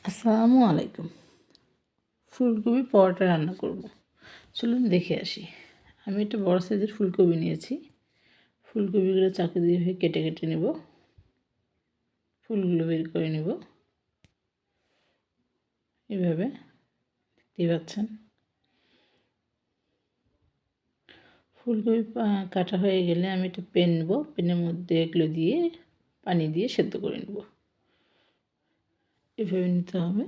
আসসালামু আলাইকুম। ফুলকপি পরোটা রান্না করব। চলুন দেখে আসি। আমি একটা বড় সাইজের ফুলকপি নিয়েছি। ফুলকপিগুলো চাকু দিয়ে কেটে কেটে নেব। ফুলগুলো বের করে নেব। এভাবে। দেখতেই পাচ্ছেন? ফুলকপি কাটা হয়ে গেলে আমি একটা পেন নেব। পেনের মধ্যে এগুলো দিয়ে, পানি দিয়ে সেদ্ধ করে নেব। এভাবে নিতে হবে।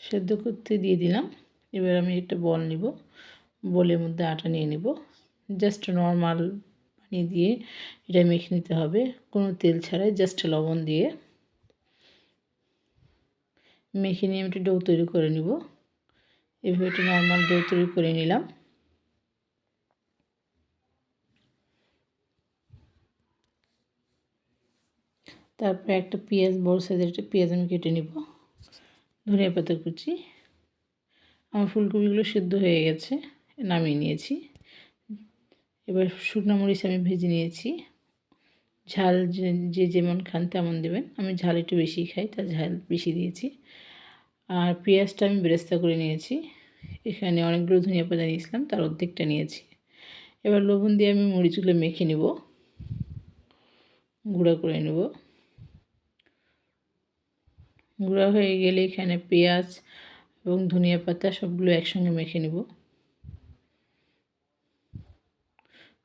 সেদ্ধ করতে দিয়ে দিলাম। এবার আমি একটা বল নিব। বলের মধ্যে আটা নিয়ে নিব। জাস্ট নর্মাল পানি দিয়ে এটা মেখে নিতে হবে। কোনো তেল ছাড়াই জাস্ট লবণ দিয়ে। মেখে নিয়ে আমি একটু ডো তৈরি করে নিব। এভাবে একটু নর্মাল ডো তৈরি করে নিলাম। তারপরে একটা পেঁয়াজ, বড় সাইজের একটা পেঁয়াজ আমি কেটে নিব। ধনিয়া পাতা কুচি। আমার ফুলকপিগুলো সিদ্ধ হয়ে গেছে, নামিয়ে নিয়েছি। এবার শুকনো মরিচ আমি ভেজে নিয়েছি। ঝাল যে যেমন খান তেমন দেবেন। আমি ঝাল একটু বেশি খাই, তার ঝাল বেশি দিয়েছি। আর পেঁয়াজটা আমি বেরেস্তা করে নিয়েছি। এখানে অনেকগুলো ধনিয়া পাতা নিয়েছিলাম, তার অর্ধেকটা নিয়েছি। এবার লবণ দিয়ে আমি মরিচগুলো মেখে নেব। গুঁড়া করে নেব। গুঁড়া হয়ে গেলে এখানে পেঁয়াজ এবং ধনিয়া পাতা সবগুলো একসঙ্গে মেখে নেব।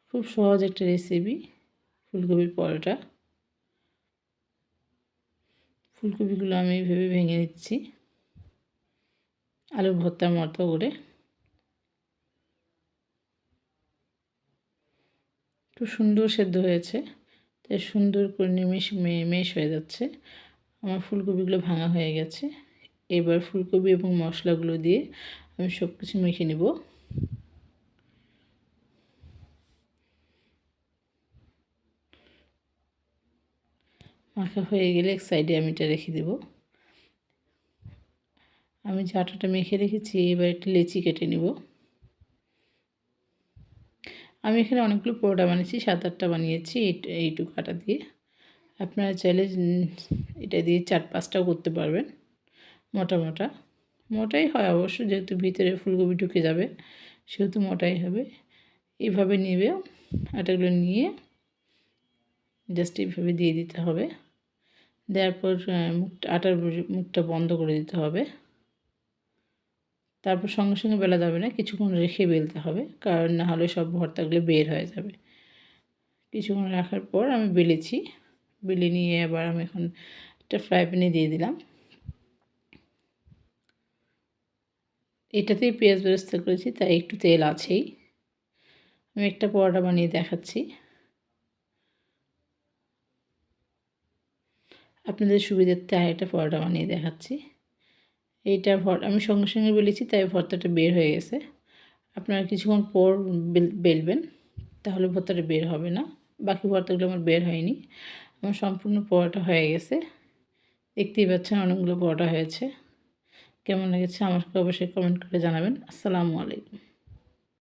খুব সহজ একটা রেসিপি ফুলকপির পরোটা। ফুলকপিগুলো আমি ভেবে ভেঙে নিচ্ছি, আলু ভর্তার মতো করে। খুব সুন্দর সেদ্ধ হয়েছে, তাই সুন্দর করে নিমেষ মেশ হয়ে যাচ্ছে। আমার ফুলকপিগুলো ভাঙা হয়ে গেছে। এবার ফুলকপি এবং মশলাগুলো দিয়ে আমি সব কিছু মেখে নেব। মাখা হয়ে গেলে এক সাইডে আমি এটা রেখে দেব। আমি যে আটাটা মেখে রেখেছি, এবার একটা লেচি কেটে নেব। আমি এখানে অনেকগুলো পরোটা বানিয়েছি, সাত আটটা বানিয়েছি এইটুকু আটা দিয়ে। আপনারা চাইলে এটা দিয়ে চার পাঁচটাও করতে পারবেন, মোটা মোটা। মোটাই হয় অবশ্য, যেহেতু ভিতরে ফুলকপি ঢুকে যাবে, সেহেতু মোটাই হবে। এইভাবে নেবে আটাগুলো নিয়ে জাস্ট এইভাবে দিয়ে দিতে হবে। দেওয়ার পর মুখটা, আটার মুখটা বন্ধ করে দিতে হবে। তারপর সঙ্গে সঙ্গে বেলা যাবে না, কিছুক্ষণ রেখে বেলতে হবে, কারণ না হলে সব ভর্তাগুলো বের হয়ে যাবে। কিছুক্ষণ রাখার পর আমি বেলেছি। বেলে নিয়ে আবার আমি এখন একটা ফ্রাই প্যানে দিয়ে দিলাম। এটাতেই পেঁয়াজ ব্যবস্থা করেছি, তাই একটু তেল আছেই। আমি একটা পরোটা বানিয়ে দেখাচ্ছি। আপনাদের সুবিধার্থে একটা পরোটা বানিয়ে দেখাচ্ছি। এইটা ভর, আমি সঙ্গে সঙ্গে বেলেছি, তাই ভর্তাটা বের হয়ে গেছে। আপনারা কিছুক্ষণ পর বেলবেন, তাহলে ভর্তাটা বের হবে না। বাকি ভর্তাগুলো আমার বের হয়নি। আমার সম্পূর্ণ পড়াটা হয়ে গেছে। দেখতেই পাচ্ছেন অনেকগুলো পরোটা হয়েছে। কেমন লেগেছে আমাকে অবশ্যই কমেন্ট করে জানাবেন। আসসালামু আলাইকুম।